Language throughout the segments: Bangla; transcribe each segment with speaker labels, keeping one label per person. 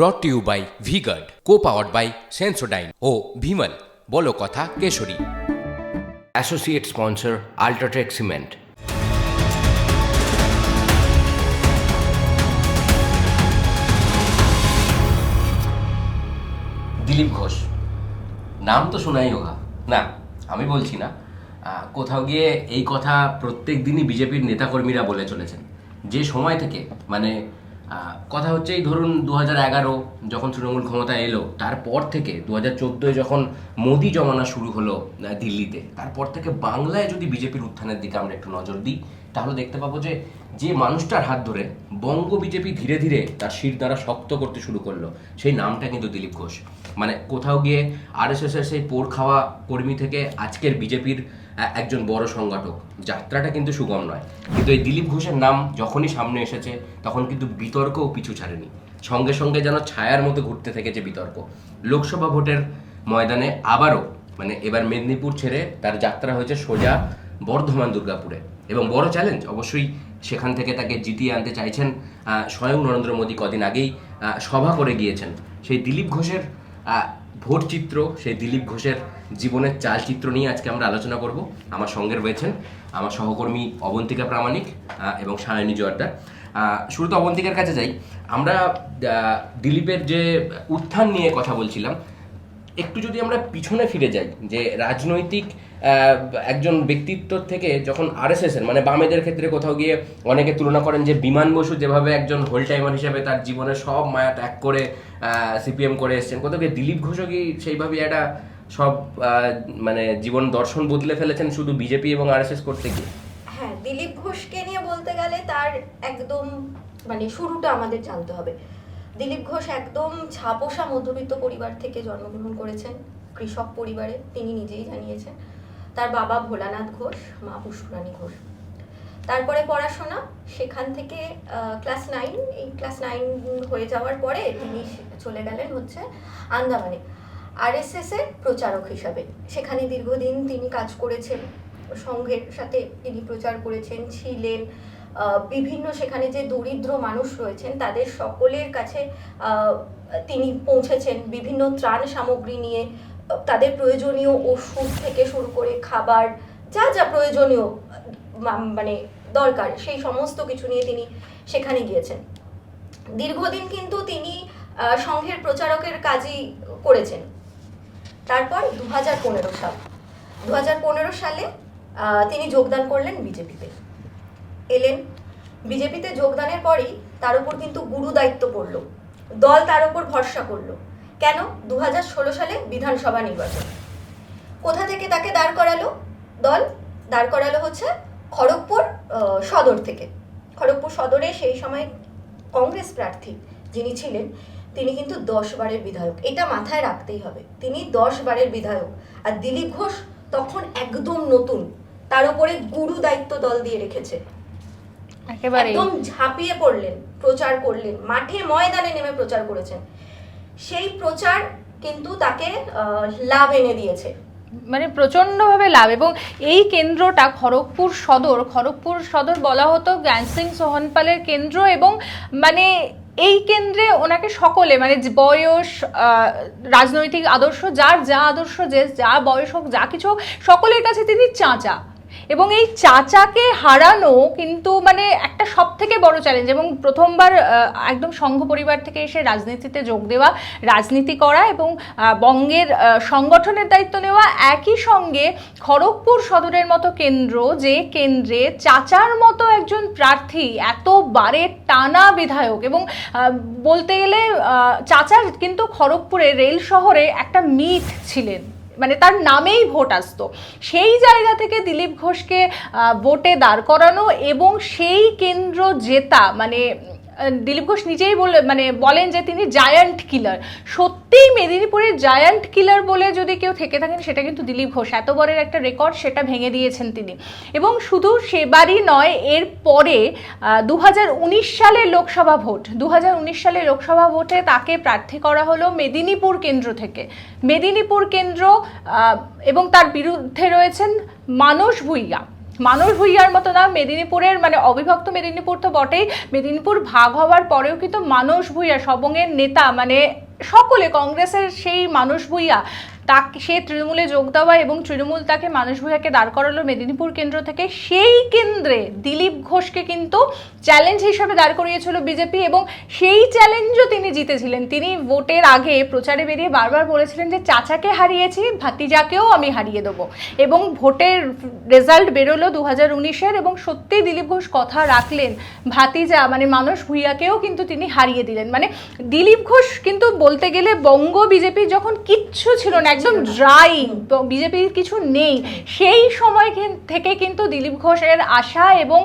Speaker 1: Brought to you by V-Guard co powered by Sensodyne ও ভিমল বলো কথা Keshari. Associate sponsor UltraTech cement Dilip Ghosh. নাম তো শোনাই হোক না আমি বলছি না। কোথাও গিয়ে এই কথা প্রত্যেক দিনই বিজেপির নেতাকর্মীরা বলে চলেছেন। যে সময় থেকে মানে কথা হচ্ছে এই ধরুন দু এগারো যখন তৃণমূল ক্ষমতা এলো, তারপর থেকে দু হাজার চোদ্দোয় যখন মোদি জমানা শুরু হলো দিল্লিতে, তারপর থেকে বাংলায় যদি বিজেপির উত্থানের দিকে আমরা একটু নজর দিই, তাহলে দেখতে পাবো যে যে মানুষটার হাত ধরে বঙ্গ বিজেপি ধীরে ধীরে তার শির দ্বারা শক্ত করতে শুরু করল, সেই নামটা কিন্তু দিলীপ ঘোষ। মানে কোথাও গিয়ে আরএসএস এর সেই পোড় খাওয়া কর্মী থেকে আজকের বিজেপির একজন বড় সংগঠক। যাত্রাটা কিন্তু সুগম নয়। কিন্তু এই দিলীপ ঘোষের নাম যখনই সামনে এসেছে, তখন কিন্তু বিতর্কও পিছু ছাড়েনি। সঙ্গে সঙ্গে যেন ছায়ার মতো ঘুরতে থেকেছে বিতর্ক। লোকসভা ভোটের ময়দানে আবারও মানে এবার মেদিনীপুর ছেড়ে তার যাত্রা হয়েছে সোজা বর্ধমান দুর্গাপুরে। এবং বড় চ্যালেঞ্জ, অবশ্যই সেখান থেকে তাকে জিতিয়ে আনতে চাইছেন স্বয়ং নরেন্দ্র মোদী কদিন আগেই সভা করে গিয়েছেন। সেই দিলীপ ঘোষের ভোট চিত্র সেই দিলীপ ঘোষের জীবনের চালচিত্র নিয়ে আজকে আমরা আলোচনা করব। আমার সঙ্গে রয়েছেন আমার সহকর্মী অবন্তিকা প্রামাণিক এবং সায়নী জোয়ারদার। শুরুতে অবন্তিকার কাছে যাই। আমরা দিলীপের যে উত্থান নিয়ে কথা বলছিলাম, একটু যদি আমরা পিছনে ফিরে যাই, যে রাজনৈতিক একজন ব্যক্তিত্ব থেকে যখন আরএসএস এর মানে বামেদের ক্ষেত্রে কোথাও গিয়ে অনেকে তুলনা করেন যে বিমান বসু যেভাবে একজন হোল টাইমার হিসেবে তার জীবনের সব মায়া ত্যাগ করে সিপিএম করে এসছেন, কোথাও গিয়ে দিলীপ ঘোষও কি সেইভাবে একটা সব মানে জীবন দর্শন বদলে ফেলেছেন শুধু বিজেপি এবং আরএসএস করতে গিয়ে?
Speaker 2: হ্যাঁ দিলীপ ঘোষকে নিয়ে বলতে গেলে তার একদম মানে শুরুটা আমাদের জানতে হবে। দিলীপ ঘোষ একদম ছাপোষা মধ্যবিত্ত পরিবার থেকে জন্মগ্রহণ করেছেন, কৃষক পরিবারে, তিনি নিজেই জানিয়েছেন। তার বাবা ভোলানাথ ঘোষ, মা পুষ্করানী ঘোষ। তারপরে পড়াশোনা, সেখান থেকে ক্লাস নাইন, এই ক্লাস নাইন হয়ে যাওয়ার পরে তিনি চলে গেলেন হচ্ছে আন্দামানে। আরএসএস এর প্রচারক হিসাবে। সেখানে দীর্ঘদিন তিনি কাজ করেছেন। সংঘের সাথে তিনি প্রচার করেছেন, ছিলেন বিভিন্ন সেখানে যে দরিদ্র মানুষ রয়েছেন, তাদের সকলের কাছে তিনি পৌঁছেছেন। বিভিন্ন ত্রাণ সামগ্রী নিয়ে তাদের প্রয়োজনীয় ওষুধ থেকে শুরু করে খাবার, যা যা প্রয়োজনীয় মানে দরকার, সেই সমস্ত কিছু নিয়ে তিনি সেখানে গিয়েছেন। দীর্ঘদিন কিন্তু তিনি সংঘের প্রচারকের কাজই করেছেন। তারপর দু হাজার পনেরো সাল। দু হাজার পনেরো সালে তিনি যোগদান করলেন বিজেপিতে। এলেন। বিজেপিতে যোগদানের পরেই তার উপর কিন্তু গুরু দায়িত্ব পড়ল। দল তার উপর ভরসা করল। কেন? দু সালে বিধানসভা নির্বাচন। কোথা থেকে তাকে দাঁড় করালো? দল দাঁড় করালো হচ্ছে খড়গপুর সদর থেকে। খড়গপুর সদরে সেই সময় কংগ্রেস প্রার্থী যিনি ছিলেন তিনি কিন্তু দশ বারের বিধায়ক। এটা মাথায় রাখতেই হবে। তিনি দশ বারের বিধায়ক। আর দিলীপ ঘোষ তখন একদম নতুন। তার উপরে গুরু দায়িত্ব দল দিয়ে রেখেছে। একদম ঝাঁপিয়ে পড়লেন প্রচার করলেন। মাঠে ময়দানে নেমে প্রচার করেছেন। সেই প্রচার কিন্তু তাকে লাভ এনে দিয়েছে।
Speaker 3: মানে প্রচণ্ডভাবে লাভ। এবং এই কেন্দ্রটা খড়গপুর সদর খড়গপুর সদর বলা হতো জ্ঞান সিং সোহনপালের কেন্দ্র এবং মানে এই কেন্দ্রে ওনাকে সকলে মানে বয়স রাজনৈতিক আদর্শ যার যা আদর্শ যে যা বয়স হোক যা কিছু হোক, সকলের কাছে তিনি চাচা। এবং এই চাচাকে হারানো কিন্তু মানে একটা সব থেকে বড় চ্যালেঞ্জ এবং প্রথমবার একদম সংঘ পরিবার থেকে এসে রাজনীতিতে যোগ দেওয়া, রাজনীতি করা এবং বঙ্গের সংগঠনের দায়িত্ব নেওয়া একই সঙ্গে খড়গপুর সদরের মতো কেন্দ্র যে কেন্দ্রে চাচার মতো একজন প্রার্থী এতবারের টানা বিধায়ক এবং বলতে গেলে চাচার কিন্তু খড়গপুরে রেল শহরে একটা মিথ ছিলেন। মানে তার নামেই ভোট আসতো। সেই জায়গা থেকে দিলীপ ঘোষকে ভোটে দাঁড় করানো এবং সেই কেন্দ্র জেতা মানে দিলীপ ঘোষ নিজেই বলে মানে বলেন যে তিনি জায়ান্ট কিলার সত্যিই মেদিনীপুরের জায়ান্ট কিলার বলে যদি কেউ থেকে থাকেন, সেটা কিন্তু দিলীপ ঘোষ। এত বড়ের একটা রেকর্ড সেটা ভেঙে দিয়েছেন তিনি। এবং শুধু সেবারই নয়, এর পরে দু হাজার উনিশ সালের লোকসভা ভোট। দু সালে লোকসভা ভোটে তাকে প্রার্থী করা হলো মেদিনীপুর কেন্দ্র থেকে। মেদিনীপুর কেন্দ্র এবং তার বিরুদ্ধে রয়েছেন মানস ভুইয়া। মানুষ ভুইয়ার মতো না, মেদিনীপুরের মানে অবিভক্ত মেদিনীপুর তো বটেই। মেদিনীপুর ভাগ হওয়ার পরেও কিন্তু মানুষ ভুইয়া সবংয়ের নেতা মানে সকলে, কংগ্রেসের সেই মানুষ ভুইয়া তাকে সে তৃণমূলে যোগ দেওয়া এবং তৃণমূল তাকে মানুষ ভূয়াকে দাঁড় করালো মেদিনীপুর কেন্দ্র থেকে, সেই কেন্দ্রে দিলীপ ঘোষকে কিন্তু চ্যালেঞ্জ হিসেবে দাঁড় করিয়েছিল বিজেপি এবং সেই চ্যালেঞ্জও তিনি জিতেছিলেন। তিনি ভোটের আগে প্রচারে বেরিয়ে বারবার বলেছিলেন যে, চাচাকে হারিয়েছি, ভাতিজাকেও আমি হারিয়ে দেবো। এবং ভোটের রেজাল্ট বেরোলো দু হাজার উনিশের এবং সত্যি দিলীপ ঘোষ কথা রাখলেন ভাতিজা মানে মানুষ ভূঁইয়াকেও কিন্তু তিনি হারিয়ে দিলেন। মানে দিলীপ ঘোষ কিন্তু বলতে গেলে বঙ্গ বিজেপি যখন কিচ্ছু ছিল না একদম ড্রাই বিজেপির কিছু নেই। সেই সময় থেকে কিন্তু দিলীপ ঘোষের আশা এবং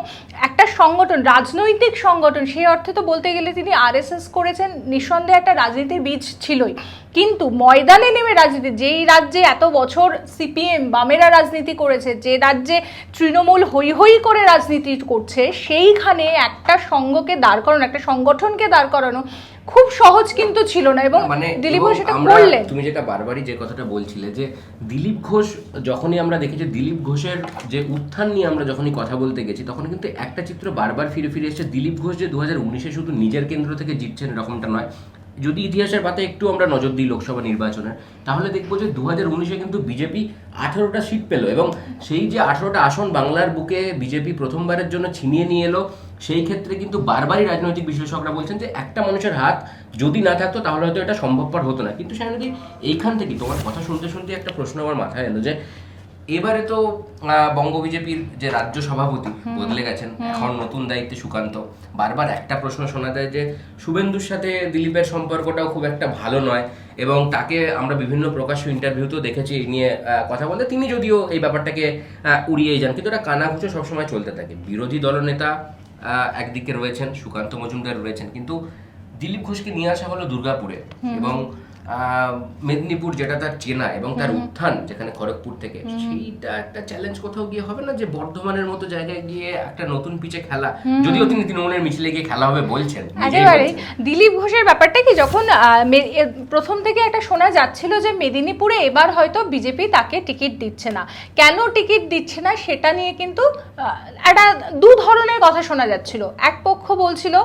Speaker 3: একটা সংগঠন রাজনৈতিক সংগঠন সেই অর্থে তো বলতে গেলে তিনি আরএসএস করেছেন নিঃসন্দেহে একটা রাজনীতির বীজ ছিলই। কিন্তু ময়দানে নেমে রাজনীতি যেই রাজ্যে এত বছর সিপিএম বামেরা রাজনীতি করেছে যে রাজ্যে তৃণমূল হই হই করে রাজনীতি করছে সেইখানে একটা সঙ্গকে দাঁড় করানো একটা সংগঠনকে দাঁড় করানো খুব সহজ কিন্তু ছিল না এবং
Speaker 1: মানে
Speaker 3: দিলীপ ঘোষ সেটা
Speaker 1: আমরা-
Speaker 3: করলেন।
Speaker 1: তুমি যেটা বারবারই যে কথাটা বলছিলে যে দিলীপ ঘোষ যখনই আমরা দেখি যে দিলীপ ঘোষের যে উত্থান নিয়ে আমরা যখনই কথা বলতে গেছি তখন কিন্তু একটা চিত্র বারবার ফিরে ফিরে এসেছে। দিলীপ ঘোষ যে দু হাজার উনিশে শুধু নিজের কেন্দ্র থেকে জিতছেন এরকমটা নয় যদি ইতিহাসের পাতায় একটু আমরা নজর দিই লোকসভা নির্বাচনে, তাহলে দেখব যে দু হাজার উনিশে কিন্তু বিজেপি আঠারোটা সিট পেল এবং সেই যে আঠারোটা আসন বাংলার বুকে বিজেপি প্রথমবারের জন্য ছিনিয়ে নিয়ে এলো, সেই ক্ষেত্রে কিন্তু বারবারই রাজনৈতিক বিশ্লেষকরা বলছেন যে একটা মানুষের হাত যদি না থাকতো তাহলে হয়তো এটা সম্ভবপর হতো না। কিন্তু সায়নদী, এইখান থেকে তোমার কথা শুনতে শুনতে একটা প্রশ্ন আমার মাথায় এলো যে এবারে তো বঙ্গ বিজেপির যে রাজ্য সভাপতি বদলে গেছেন এখন নতুন দায়িত্বে সুকান্ত। বারবার একটা প্রশ্ন শোনা যায় যে শুভেন্দুর সাথে দিলীপের সম্পর্কটাও খুব একটা ভালো নয় এবং তাকে আমরা বিভিন্ন প্রকাশ্য ইন্টারভিউতেও দেখেছি এই নিয়ে কথা বলতে। তিনি যদিও এই ব্যাপারটাকে উড়িয়েই যান কিন্তু এটা কানাঘুষো সবসময় চলতে থাকে। বিরোধী দলনেতা আহ, একদিকে রয়েছেন সুকান্ত মজুমদার রয়েছেন কিন্তু দিলীপ ঘোষকে নিয়ে আসা হলো দুর্গাপুরে এবং মেদিনীপুর যেটা তার চেনা এবং তার উত্থান যেখানে খড়গপুর থেকে সেইটা একটা চ্যালেঞ্জ কোথাও গিয়ে হবে না যে বর্ধমানের মতো জায়গায় গিয়ে একটা নতুন পিচে খেলা? যদিও তিনি তৃণমূলের মিছিলে গিয়ে খেলা হবে বলছেন
Speaker 3: একেবারে দিলীপ ঘোষের ব্যাপারটা কি? যখন প্রথম থেকে একটা শোনা যাচ্ছিল যে মেদিনীপুরে এবার হয়তো বিজেপি তাকে টিকিট দিচ্ছে না। কেন টিকিট দিচ্ছে না সেটা নিয়ে কিন্তু একটা দু ধরনের কথা শোনা যাচ্ছিল। এক পক্ষ বলছিল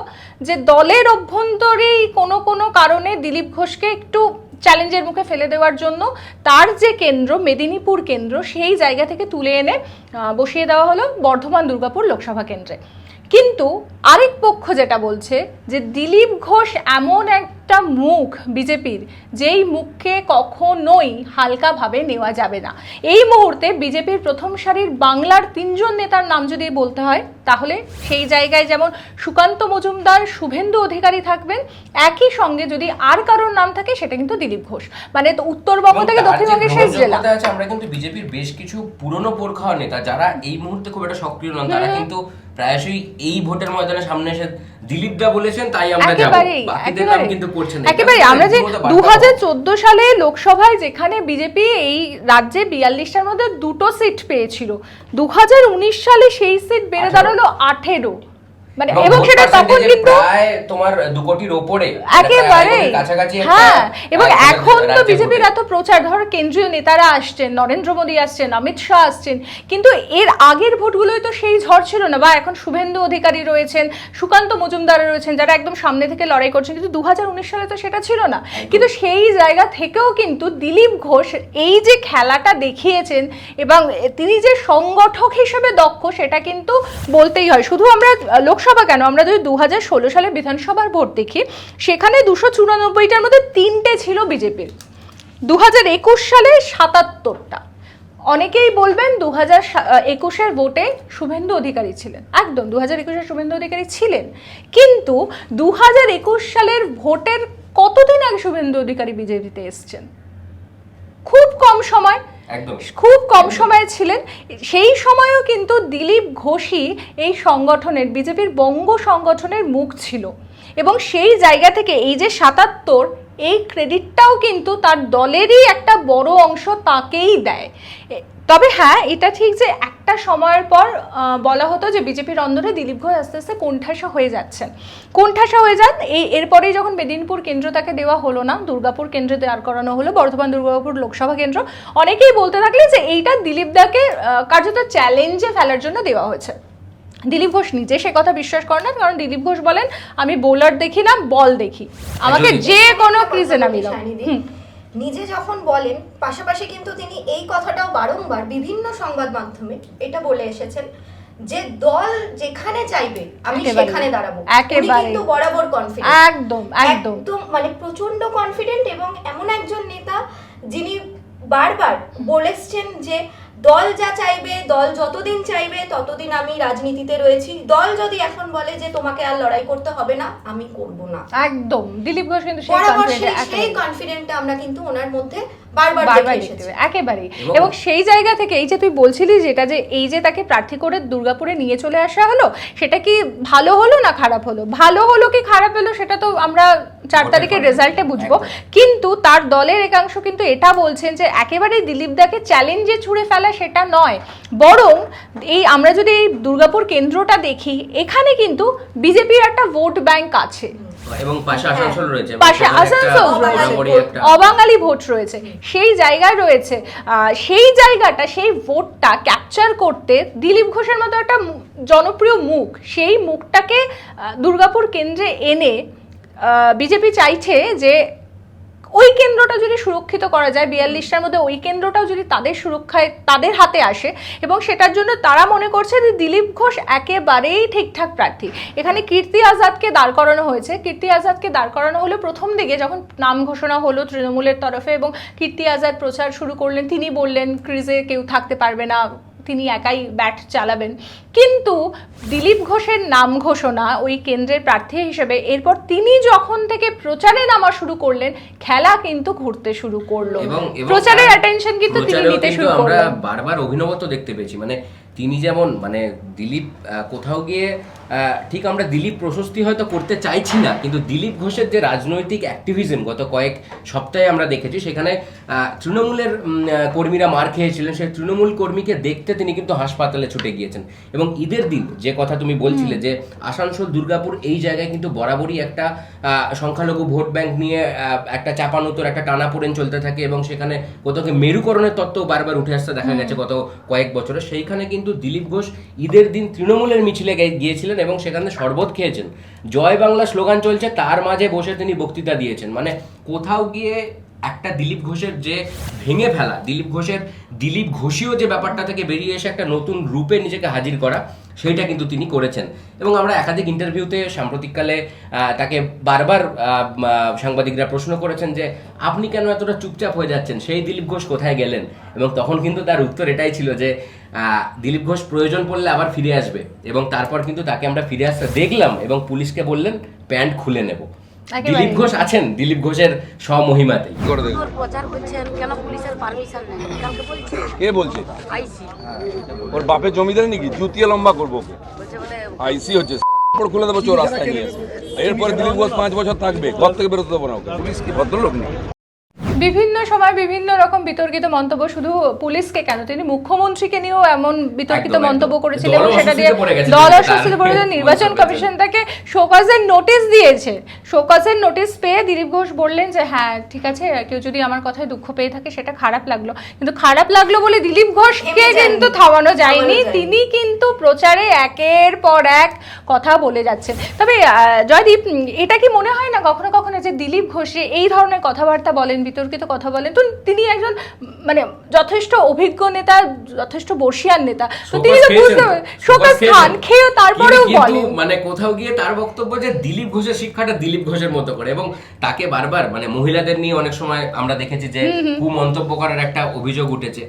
Speaker 3: যে দলের অভ্যন্তরেই কোনো কোনো কারণে দিলীপ ঘোষকে একটু চ্যালেঞ্জের মুখে ফেলে দেওয়ার জন্য তার যে কেন্দ্র, মেদিনীপুর কেন্দ্র, সেই জায়গা থেকে তুলে এনে বসিয়ে দেওয়া হলো বর্ধমান দুর্গাপুর লোকসভা কেন্দ্রে। কিন্তু আরেক পক্ষ যেটা বলছে যে দিলীপ ঘোষ এমন একটা মুখ বিজেপির যেই মুখকে কখনোই হালকাভাবে নেওয়া যাবে না। এই মুহূর্তে বিজেপির প্রথম সারির বাংলার তিনজন নেতার নাম যদি বলতে হয় তাহলে সেই জায়গায় যেমন সুকান্ত মজুমদার শুভেন্দু অধিকারী থাকবেন একই সঙ্গে যদি আর কারোর নাম থাকে সেটা কিন্তু দিলীপ ঘোষ। মানে তো উত্তরবঙ্গ থেকে দক্ষিণবঙ্গের শেষ জেলা।
Speaker 1: আমরা কিন্তু বিজেপির বেশ কিছু পুরনো পোরখাওয়া নেতা যারা এই মুহূর্তে খুব একটা সক্রিয় নন তারা কিন্তু প্রায়শই এই ভোটের ময়দানে সামনে এসে দিলীপ দা বলেছেন তাই আমরা যাব বাকিদের নাম কিন্তু করছেন।
Speaker 3: একেবারে আমরা যে
Speaker 1: রীতিমতো বার্তা
Speaker 3: দু হাজার চোদ্দ সালে লোকসভায় যেখানে বিজেপি এই রাজ্যে বিয়াল্লিশটার মধ্যে দুটো সিট পেয়েছিল দু হাজার উনিশ সালে সেই সিট বেড়ে। দাঁড়াল আঠেরো মানে
Speaker 1: এবং
Speaker 3: সেটা তখন কিন্তু
Speaker 1: তোমার দু কোটির ওপরে
Speaker 3: একেবারে হ্যাঁ এবং এখন তো বিজেপির এত প্রচার ধর কেন্দ্রীয় নেতারা আসছেন নরেন্দ্র মোদী আসছেন অমিত শাহ আসছেন কিন্তু এর আগের ভোটগুলোই তো সেই ঝড় ছিল না বা এখন শুভেন্দু অধিকারী রয়েছেন সুকান্ত মজুমদার রয়েছেন যারা একদম সামনে থেকে লড়াই করছেন কিন্তু দু হাজার উনিশ সালে তো সেটা ছিল না। কিন্তু সেই জায়গা থেকেও কিন্তু দিলীপ ঘোষ এই যে খেলাটা দেখিয়েছেন এবং তিনি যে সংগঠক হিসেবে দক্ষ সেটা কিন্তু বলতেই হয়। শুধু আমরা আহ, লোকসভা কেন? আমরা যদি দু হাজার ষোলো সালে বিধানসভার ভোট দেখি, সেখানে দুশো চুরানব্বইটার মধ্যে তিনটে ছিল বিজেপির। দু হাজার একুশ সালে সাতাত্তরটা। অনেকেই বলবেন দু হাজার একুশের ভোটে শুভেন্দু অধিকারী ছিলেন। একদম দু হাজার একুশে শুভেন্দু অধিকারী ছিলেন। কিন্তু দু হাজার একুশ সালের ভোটের কতদিন আগে শুভেন্দু অধিকারী বিজেপিতে এসছেন? খুব কম সময় খুব কম সময়ে ছিলেন। সেই সময়ও কিন্তু দিলীপ ঘোষই এই সংগঠনের বিজেপির বঙ্গ সংগঠনের মুখ ছিল। এবং সেই জায়গা থেকে এই যে সাতাত্তর, এই ক্রেডিটটাও কিন্তু তার দলেরই একটা বড় অংশ তাকেই দেয়। তবে হ্যাঁ এটা ঠিক যে একটা সময়ের পর বলা হতো যে বিজেপির অন্দরে দিলীপ ঘোষ আস্তে আস্তে কোণঠাসা হয়ে যাচ্ছেন। কোণঠাসা হয়ে যান, এই, এরপরেই যখন মেদিনীপুর কেন্দ্র তাকে দেওয়া হলো না, দুর্গাপুর কেন্দ্রে দাঁড় করানো হলো, বর্ধমান দুর্গাপুর লোকসভা কেন্দ্র, অনেকেই বলতে থাকলে যে এইটা দিলীপ দাকে কার্যত চ্যালেঞ্জে ফেলার জন্য দেওয়া হয়েছে। দিলীপ ঘোষ নিজে সে কথা বিশ্বাস করে না কারণ দিলীপ ঘোষ বলেন আমি বোলার দেখি না বল দেখি। আমাকে। যে কোনো ক্রিজে নামিয়ে দাও
Speaker 2: নিজে যখন বলেন পাশাপাশি কিন্তু তিনি এই কথাটাও বারংবার বিভিন্ন সংবাদ মাধ্যমে এটা বলে এসেছেন যে দল যেখানে চাইবে আমি সেখানে দাঁড়াবো। উনি
Speaker 3: একেবারে।
Speaker 2: কিন্তু বরাবর কনফিডেন্ট
Speaker 3: একদম একদম।
Speaker 2: মানে প্রচণ্ড কনফিডেন্ট এবং এমন একজন নেতা যিনি বারবার বলেছেন যে দল যা চাইবে দল যতদিন চাইবে ততদিন আমি রাজনীতিতে রয়েছি। দল যদি এখন বলে যে তোমাকে আর লড়াই করতে হবে না আমি করব না।
Speaker 3: একদম। দিলীপ ঘোষ কিন্তু সেই।
Speaker 2: কনফিডেন্টটা আমরা কিন্তু ওনার মধ্যে বারবার
Speaker 3: দেখতে একেবারেই।
Speaker 1: এবং-
Speaker 3: এবং সেই জায়গা থেকে এই যে তুই বলছিলি যেটা যে এই যে তাকে প্রার্থী করে দুর্গাপুরে নিয়ে চলে আসা হলো সেটা কি ভালো হলো না খারাপ হলো? ভালো হলো কি খারাপ হলো সেটা তো আমরা চার তারিখের রেজাল্টে বুঝব। কিন্তু তার দলের একাংশ কিন্তু এটা বলছেন যে একেবারেই দিলীপ দাকে চ্যালেঞ্জে ছুড়ে ফেলা সেটা নয়। বরং এই আমরা যদি এই দুর্গাপুর কেন্দ্রটা দেখি এখানে কিন্তু বিজেপির একটা ভোট ব্যাংক আছে।
Speaker 1: এবং পাশে আসানসোল রয়েছে।
Speaker 3: পাশে আসানসোল রয়েছে। অবাঙালি ভোট রয়েছে। সেই জায়গায় রয়েছে। সেই জায়গাটা সেই ভোটটা ক্যাপচার করতে দিলীপ ঘোষের মতো একটা জনপ্রিয় মুখ সেই মুখটাকে দুর্গাপুর কেন্দ্রে এনে বিজেপি চাইছে যে ওই কেন্দ্রটা যদি সুরক্ষিত করা যায়, বিয়াল্লিশটার মধ্যে ওই কেন্দ্রটাও যদি তাদের সুরক্ষায়, তাদের হাতে আসে এবং সেটার জন্য তারা মনে করছে যে দিলীপ ঘোষ একেবারেই ঠিকঠাক প্রার্থী। এখানে কীর্তি আজাদকে দাঁড় করানো হয়েছে। কীর্তি আজাদকে দাঁড় করানো হলো প্রথম দিকে যখন নাম ঘোষণা হলো তৃণমূলের তরফে এবং কীর্তি আজাদ প্রচার শুরু করলেন, তিনি বললেন, ক্রিজে কেউ থাকতে পারবে না। তিনি একাই ব্যাট চালাবেন। কিন্তু দিলীপ ঘোষের নাম ঘোষণা ওই কেন্দ্রের প্রার্থী হিসেবে এরপর তিনি যখন থেকে প্রচারে নামা শুরু করলেন খেলা কিন্তু ঘুরতে শুরু করল। প্রচারের অ্যাটেনশন কিন্তু তিনি নিতে শুরু করলেন।
Speaker 1: বারবার অভিনবত্ব দেখতে পেয়েছি। মানে তিনি যেমন মানে দিলীপ কোথাও গিয়ে ঠিক আমরা দিলীপ প্রশস্তি হয়তো করতে চাইছি না কিন্তু দিলীপ ঘোষের যে রাজনৈতিক অ্যাক্টিভিজম গত কয়েক সপ্তাহে আমরা দেখেছি সেখানে তৃণমূলের কর্মীরা মার খেয়েছিলেন সেই তৃণমূল কর্মীকে দেখতে তিনি কিন্তু হাসপাতালে ছুটে গিয়েছেন। এবং ঈদের দিন যে কথা তুমি বলছিলে যে আসানসোল দুর্গাপুর এই জায়গায় কিন্তু বরাবরই একটা সংখ্যালঘু ভোট ব্যাংক নিয়ে একটা চাপানোতর একটা টানাপোড়েন চলতে থাকে এবং সেখানে কোথাও মেরুকরণের তত্ত্ব বারবার উঠে আসতে দেখা গেছে গত কয়েক বছরে। সেইখানে কিন্তু দিলীপ ঘোষ ঈদের দিন তৃণমূলের মিছিলে গিয়েছিলেন এবং সেখানে শরবত খেয়েছেন। জয় বাংলা স্লোগান চলছে, তার মাঝে বসে তিনি বক্তৃতা দিয়েছেন। মানে কোথাও গিয়ে একটা দিলীপ ঘোষের যে ভেঙে ফেলা, দিলীপ ঘোষের দিলীপ ঘোষীয় যে ব্যাপারটা থেকে বেরিয়ে এসে একটা নতুন রূপে নিজেকে হাজির করা, সেইটা কিন্তু তিনি করেছেন। এবং আমরা একাধিক ইন্টারভিউতে সাম্প্রতিককালে তাকে বারবার সাংবাদিকরা প্রশ্ন করেছেন যে, আপনি কেন এতটা চুপচাপ হয়ে যাচ্ছেন? সেই দিলীপ ঘোষ কোথায় গেলেন? এবং তখন কিন্তু তার উত্তর এটাই ছিল যে দিলীপ ঘোষ প্রয়োজন পড়লে আবার ফিরে আসবে। এবং তারপর কিন্তু তাকে আমরা ফিরে আসতে দেখলাম এবং পুলিশকে বললেন, প্যান্ট খুলে নেব। দিলীপ ঘোষ আছেন দিলীপ ঘোষের স্বমহিমাতেই।
Speaker 4: করে দেখব
Speaker 5: প্রচার করছেন কেন পুলিশের পারমিশন নেই? কালকে বলছে।
Speaker 4: কে বলছে?
Speaker 5: আইসি।
Speaker 4: ওর বাপের জমিদার নাকি? জুতিয়ে লম্বা করব ওকে।
Speaker 5: বলছে বলে
Speaker 4: আইসি হচ্ছে পর খুলে দেবো চোর রাস্তায় নিয়ে এরপরে দিলীপ ঘোষ পাঁচ বছর থাকবে ঘর থেকে বেরোতে দেবো না ওকে। পুলিশ কি ভদ্রলোক না
Speaker 3: বিভিন্ন সময় বিভিন্ন রকম বিতর্কিত মন্তব্য শুধু পুলিশকে কেন? তিনি মুখ্যমন্ত্রীকে নিয়েও এমন বিতর্কিত মন্তব্য করেছিলেন এবং সেটা দিয়ে দল অস্বস্তিতে পড়ে গেছে,
Speaker 1: মন্তব্যের
Speaker 3: নির্বাচন
Speaker 1: জন্য।
Speaker 3: কমিশন তাকে শোকাজের নোটিশ দিয়েছে। শোকাজের নোটিশ পেয়ে দিলীপ ঘোষ বললেন যে হ্যাঁ ঠিক আছে কেউ যদি আমার কথায় দুঃখ পেয়ে থাকে সেটা খারাপ লাগল। কিন্তু খারাপ লাগল বলে দিলীপ ঘোষকে কিন্তু থামানো যায়নি। তিনি কিন্তু প্রচারে একের পর এক কথা বলে যাচ্ছেন। তবে জয়দীপ এটা কি মনে হয় না কখনো কখনো যে দিলীপ ঘোষ এই ধরনের কথাবার্তা বলেন বিতর্কিত কথা বলেন। তো তিনি একজন মানে যথেষ্ট অভিজ্ঞ নেতা যথেষ্ট বর্ষিয়ান নেতা। তো তিনি তো বুঝতে শোকজ খান। খেয়েও তারপরেও বলেন।
Speaker 1: মানে কোথাও গিয়ে তার বক্তব্য যে দিলীপ ঘোষের শিক্ষাটা দিলীপ ঘোষের মতো করে এবং তাকে বারবার মানে মহিলাদের নিয়ে অনেক সময় আমরা দেখেছি যে কু মন্তব্য করার একটা অভিযোগ উঠেছে।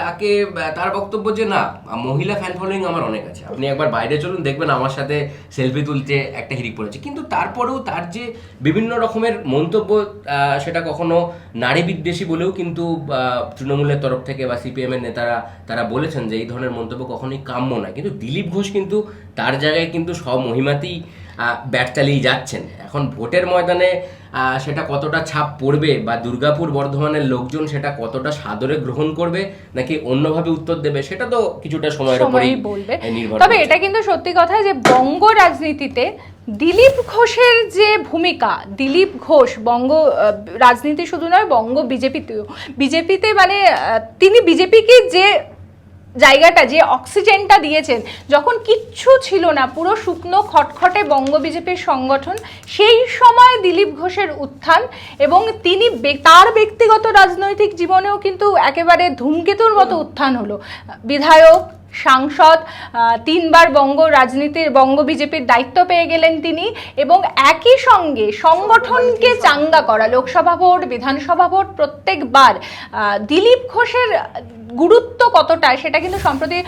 Speaker 1: তাকে তার বক্তব্য যে না মহিলা ফ্যান ফলোয়িং আমার অনেক আছে। আপনি একবার বাইরে চলুন দেখবেন আমার সাথে সেলফি তুলতে একটা হিরিক পড়েছে। কিন্তু তারপরেও তার যে বিভিন্ন রকমের মন্তব্য আহ, সেটা কখনো নারী বিদ্বেষী বলেও কিন্তু তৃণমূলের তরফ থেকে বা সিপিএম এর নেতারা তারা বলেছেন যে এই ধরনের মন্তব্য কখনোই কাম্য নয়। কিন্তু দিলীপ ঘোষ কিন্তু তার জায়গায় কিন্তু স্বমহিমাতেই আহ, ব্যাট চালিয়ে যাচ্ছেন। এখন ভোটের ময়দানে আহ, সেটা কতটা ছাপ পড়বে বা দুর্গাপুর বর্ধমানের লোকজন সেটা কতটা সাদরে গ্রহণ করবে নাকি অন্যভাবে উত্তর দেবে সেটা তো কিছুটা সময়ের উপরেই
Speaker 3: বলবে। তবে এটা কিন্তু সত্যি কথা যে বঙ্গ রাজনীতিতে দিলীপ ঘোষের যে ভূমিকা দিলীপ ঘোষ বঙ্গ রাজনীতি শুধু নয় বঙ্গ বিজেপিতেও বিজেপিতে মানে তিনি বিজেপিকে যে জায়গাটা যে অক্সিজেনটা দিয়েছেন যখন কিচ্ছু ছিল না পুরো শুকনো খটখটে বঙ্গ বিজেপির সংগঠন সেই সময় দিলীপ ঘোষের উত্থান এবং তিনি তার ব্যক্তিগত রাজনৈতিক জীবনেও কিন্তু একেবারে ধূমকেতুর মতো উত্থান হলো। বিধায়ক সাংসদ তিনবার বঙ্গ রাজনীতির বঙ্গ বিজেপির দায়িত্ব পেয়ে গেলেন তিনি এবং একই সঙ্গে সংগঠনকে চাঙ্গা করা লোকসভা ভোট বিধানসভা ভোট প্রত্যেকবার দিলীপ ঘোষের গুরুত্ব কতটা সেটা কিন্তু সম্প্রতি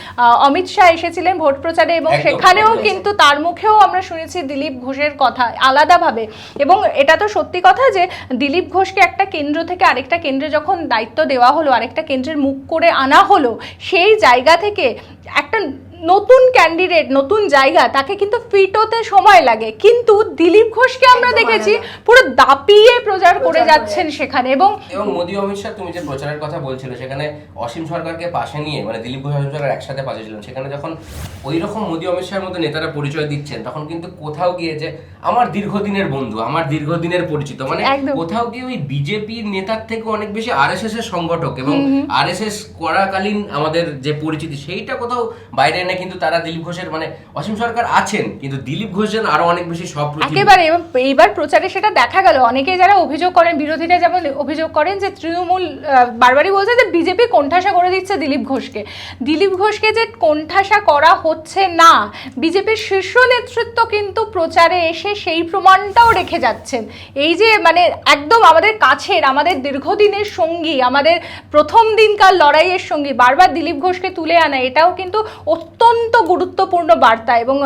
Speaker 3: অমিত শাহ এসেছিলেন ভোট প্রচারে এবং সেখানেও কিন্তু তার মুখেও আমরা শুনেছি দিলীপ ঘোষের কথা আলাদাভাবে এবং এটা তো সত্যি কথা যে দিলীপ ঘোষকে একটা কেন্দ্র থেকে আরেকটা কেন্দ্রে যখন দায়িত্ব দেওয়া হলো আরেকটা কেন্দ্রের মুখ করে আনা হলো সেই জায়গা থেকে একটা নতুন ক্যান্ডিডেট নতুন জায়গা তাকে কিন্তু ফিট হতে সময় লাগে। কিন্তু দিলীপ ঘোষকে আমরা দেখেছি পুরো দাপিয়ে প্রচার করে যাচ্ছেন সেখানে এবং
Speaker 1: এবং মোদী অমিত শাহ তুমি যে প্রচারের কথা বলছিলে সেখানে অসীম সরকারকে পাশে নিয়ে মানে দিলীপ ঘোষ অসীম সরকার একসাথে পাশে ছিলেন সেখানে যখন ওই রকম মোদি অমিত শাহের মতো নেতারা পরিচয় দিচ্ছেন তখন কিন্তু কোথাও গিয়ে যে আমার দীর্ঘদিনের বন্ধু আমার দীর্ঘদিনের পরিচিত মানে
Speaker 3: একদম।
Speaker 1: কোথাও গিয়ে ওই বিজেপির নেতার থেকে অনেক বেশি আরএসএস এর সংগঠক এবং আরএসএস করাকালীন আমাদের যে পরিচিতি সেইটা কোথাও বাইরে এনে কিন্তু তারা দিলীপ ঘোষের মানে অসীম সরকার আছেন, কিন্তু দিলীপ ঘোষ যেন আরও অনেক বেশি সব
Speaker 3: একেবারে, এবং এইবার প্রচারে সেটা দেখা গেল। অনেকে যারা অভিযোগ করেন, বিরোধীরা যেমন অভিযোগ করেন যে তৃণমূল বারবারই বলছে যে বিজেপি কোণঠাসা করে দিচ্ছে দিলীপ ঘোষকে। দিলীপ ঘোষকে যে কোণঠাসা করা হচ্ছে না, বিজেপির শীর্ষ নেতৃত্ব কিন্তু প্রচারে এসে সেই প্রমাণটাও রেখে যাচ্ছেন। এই যে মানে একদম আমাদের কাছের, আমাদের দীর্ঘদিনের সঙ্গী, আমাদের প্রথম দিনকার লড়াইয়ের সঙ্গী, বারবার দিলীপ ঘোষকে তুলে আনা, এটাও কিন্তু অত্যন্ত গুরুত্বপূর্ণ বার্তা এবং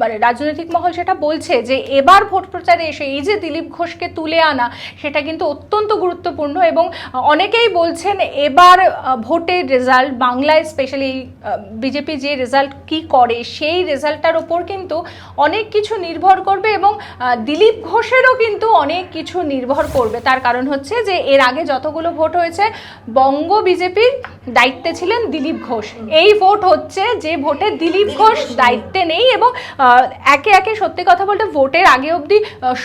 Speaker 3: মানে রাজনৈতিক মহল সেটা বলছে যে এবার ভোট প্রচারে এসে এই যে দিলীপ ঘোষকে তুলে আনা, সেটা কিন্তু অত্যন্ত গুরুত্বপূর্ণ এবং অনেকেই বলছেন এবার ভোটের রেজাল্ট বাংলায় স্পেশালি বিজেপি যে রেজাল্ট কি করে, সেই রেজাল্টটার ওপর কিন্তু অনেক কিছু নির্ভর করবে এবং দিলীপ ঘোষেরও কিন্তু অনেক কিছু নির্ভর করবে। তার কারণ হচ্ছে যে এর আগে যতগুলো ভোট হয়েছে, বঙ্গ বিজেপির দায়িত্বে ছিলেন দিলীপ ঘোষ। এই ভোট হচ্ছে যে ভোটে দিলীপ ঘোষ দায়িত্বে নেই এবং একে একে সত্যি কথা বলতে ভোটের আগে অবধি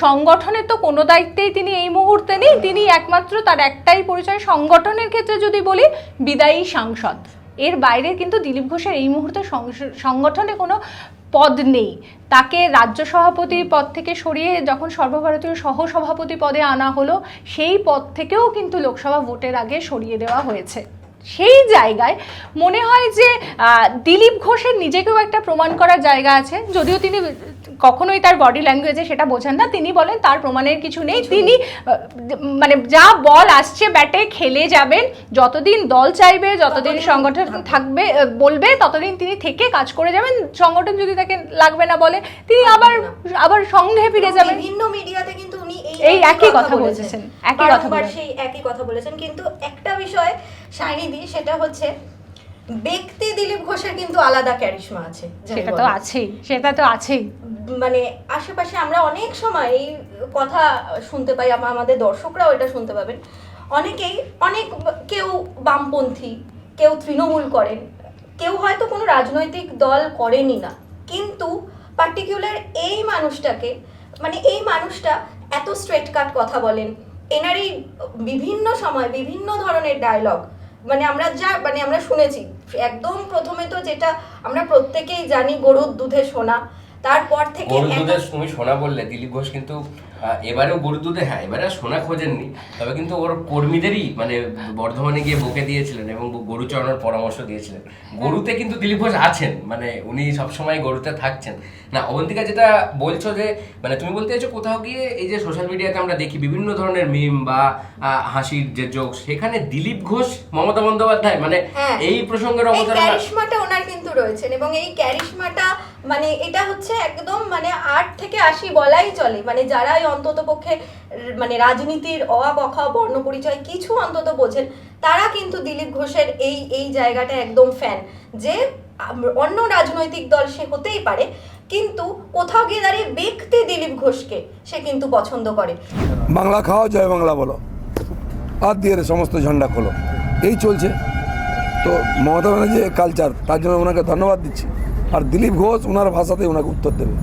Speaker 3: সংগঠনের তো কোনো দায়িত্বেই তিনি এই মুহূর্তে নেই। তিনি একমাত্র তার একটাই পরিচয়। সংগঠনের ক্ষেত্রে যদি বলি, বিদায়ী সাংসদ। এর বাইরে কিন্তু দিলীপ ঘোষের এই মুহূর্তে সংগঠনে কোনো পদ নেই। তাকে রাজ্য সভাপতি পদ থেকে সরিয়ে যখন সর্বভারতীয় সহ সভাপতি পদে আনা হলো, সেই পদ থেকেও কিন্তু লোকসভা ভোটের আগে সরিয়ে দেওয়া হয়েছে। সেই জায়গায় মনে হয় যে দিলীপ ঘোষের নিজেকেও একটা প্রমাণ করার জায়গা আছে। যদিও তিনি কখনোই তার বডি ল্যাঙ্গুয়েজে সেটা বোঝেন না। তিনি বলেন তার প্রমাণের কিছু নেই। তিনি মানে যা বল আসছে ব্যাটে খেলে যাবেন। যতদিন দল চাইবে যতদিন সংগঠন থাকবে বলবে ততদিন তিনি থেকে কাজ করে যাবেন। সংগঠন যদি তাকে লাগবে না বলে তিনি আবার আবার সংঘে ফিরে যাবেন।
Speaker 2: ভিন্ন মিডিয়াতে কিন্তু
Speaker 3: এই একই কথা বলেছেন, একই কথা বলেছেন।
Speaker 2: সেই একই কথা বলেছেন কিন্তু একটা বিষয় সেটা হচ্ছে ব্যক্তি দিলীপ ঘোষের কিন্তু আলাদা ক্যারিশমা আছে
Speaker 3: সেটা তো আছেই সেটা তো আছেই।
Speaker 2: মানে আশেপাশে আমরা অনেক সময় এই কথা শুনতে পাই আমাদের দর্শকরাও এটা শুনতে পাবেন। অনেকেই অনেক কেউ বামপন্থী কেউ তৃণমূল করেন কেউ হয়তো কোনো রাজনৈতিক দল করেনই না কিন্তু পার্টিকুলার এই মানুষটাকে মানে এই মানুষটা এত স্ট্রেট কাট কথা বলেন। এনার এই বিভিন্ন সময় বিভিন্ন ধরনের ডায়লগ মানে আমরা যা মানে আমরা শুনেছি। একদম প্রথমে তো যেটা আমরা প্রত্যেকেই জানি, গরুর দুধে সোনা। তারপর থেকে
Speaker 1: দুধের তুমি সোনা বললে দিলীপ ঘোষ কিন্তু এবারেও গরুর দুধে হ্যাঁ এবারে সোনা খোঁজেননি তবে কিন্তু ওর কর্মীদেরই মানে বর্ধমানে গিয়ে বকে দিয়েছিলেন এবং গরু চড়ানোর পরামর্শ দিয়েছিলেন গরুতে কিন্তু দিলীপ ঘোষ আছেন মানে উনি সবসময় গরুতে থাকছেন না অবন্তিকা যেটা বলছো যে মানে তুমি বলতে চাইছো কোথাও গিয়ে এই যে সোশ্যাল মিডিয়াতে আমরা দেখি বিভিন্ন ধরনের মিম বা হাসির যে জোক সেখানে দিলীপ ঘোষ মমতা বন্দ্যোপাধ্যায় মানে
Speaker 2: হ্যাঁ।
Speaker 1: এই প্রসঙ্গের অবতারণা
Speaker 2: ক্যারিশমাটা ওনার কিন্তু রয়েছেন এবং এই ক্যারিশমাটা মানে এটা হচ্ছে একদম মানে আট থেকে আশি বলাই চলে। মানে যারা অন্তত পক্ষে মানে রাজনীতির অ বখা বর্ণ পরিচয় কিছু অন্তত বোঝেন, তারা কিন্তু দিলীপ ঘোষের এই এই জায়গাটা একদম ফ্যান যে অন্য রাজনৈতিক দল সে হতেই পারে, কিন্তু কোথাও গিয়ে দাঁড়িয়ে ব্যক্তি দিলীপ ঘোষকে সে কিন্তু পছন্দ করে।
Speaker 6: বাংলা খাওয়া জয় বাংলা বলো। আর দিয়ে সমস্ত ঝান্ডা খোলো। এই চলছে। তো মমতা ব্যানার্জি কালচার তার জন্য ওনাকে ধন্যবাদ দিচ্ছি। আর দিলীপ ঘোষ ওনার ভাষাতে ওনাকে উত্তর দেবে।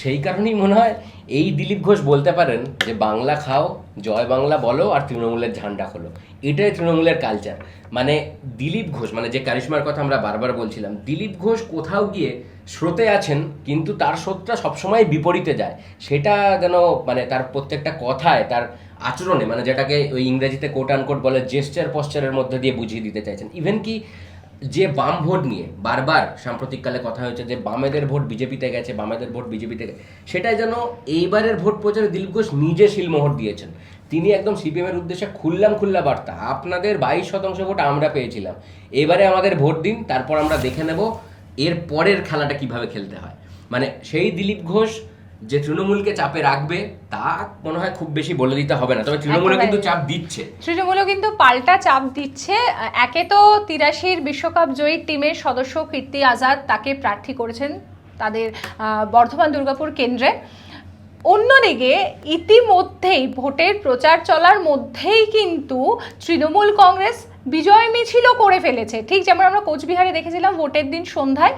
Speaker 1: সেই কারণেই মনে হয় এই দিলীপ ঘোষ বলতে পারেন যে, বাংলা খাও, জয় বাংলা বলো আর তৃণমূলের ঝান্ডা খোলো। এটাই তৃণমূলের কালচার মানে দিলীপ ঘোষ মানে যে কারিশমার কথা আমরা বারবার বলছিলাম, দিলীপ ঘোষ কোথাও গিয়ে স্রোতে আছেন, কিন্তু তার স্রোতটা সবসময় বিপরীতে যায়। সেটা যেন মানে তার প্রত্যেকটা কথায়, তার আচরণে মানে যেটাকে ওই ইংরেজিতে কোট আনকোট বলে জেস্টার পশ্চারের মধ্যে দিয়ে বুঝিয়ে দিতে চাইছেন। ইভেন কি যে বাম ভোট নিয়ে বারবার সাম্প্রতিককালে কথা হয়েছে যে বামেদের ভোট বিজেপিতে গেছে, বামেদের ভোট বিজেপিতে গেছে, সেটাই যেন এইবারের ভোট প্রচারে দিলীপ ঘোষ নিজে শিলমোহর দিয়েছেন। তিনি একদম সিপিএমের উদ্দেশ্যে খুললাম খুল্লা বার্তা, আপনাদের বাইশ শতাংশ ভোট আমরা পেয়েছিলাম। এবারে আমাদের ভোট দিন, তারপর আমরা দেখে নেব এর পরের খেলাটা কীভাবে খেলতে হয়। মানে সেই দিলীপ ঘোষ যে তৃণমূলকে চাপে রাখবে তা মনে হয় খুব বেশি বলে দিতে হবে না। তবে তৃণমূলে কিন্তু চাপ দিচ্ছে।
Speaker 3: তৃণমূলও কিন্তু পাল্টা চাপ দিচ্ছে। একে তো তিরাশির বিশ্বকাপ জয়ী টিমের সদস্য কীর্তি আজাদ তাকে প্রার্থী করেছেন তাদের বর্ধমান দুর্গাপুর কেন্দ্রে। অন্যদিকে ইতিমধ্যেই ভোটের প্রচার চলার মধ্যেই কিন্তু তৃণমূল কংগ্রেস বিজয় মিছিলও করে ফেলেছে। ঠিক যেমন আমরা কোচবিহারে দেখেছিলাম ভোটের দিন সন্ধ্যায়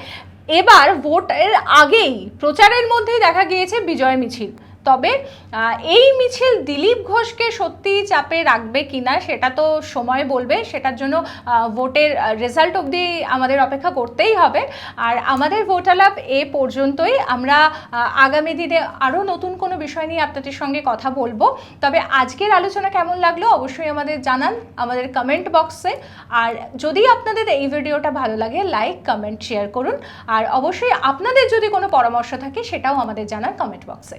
Speaker 3: এবার ভোটের আগেই প্রচারের মধ্যেই দেখা গিয়েছে বিজয় মিছিল। তবে এই মিছিল দিলীপ ঘোষকে সত্যি চাপে রাখবে কিনা সেটা তো সময় বলবে। সেটার জন্য ভোটের রেজাল্ট অবধি আমাদের অপেক্ষা করতেই হবে। আর আমাদের ভোট আলাপ এ পর্যন্তই। আমরা আগামী দিনে আরও নতুন কোনো বিষয় নিয়ে আপনাদের সঙ্গে কথা বলব। তবে আজকের আলোচনা কেমন লাগল অবশ্যই আমাদের জানান আমাদের কমেন্ট বক্সে আর যদি আপনাদের এই ভিডিওটা ভালো লাগে লাইক কমেন্ট শেয়ার করুন। আর অবশ্যই আপনাদের যদি কোনো পরামর্শ থাকে সেটাও আমাদের জানান কমেন্ট বক্সে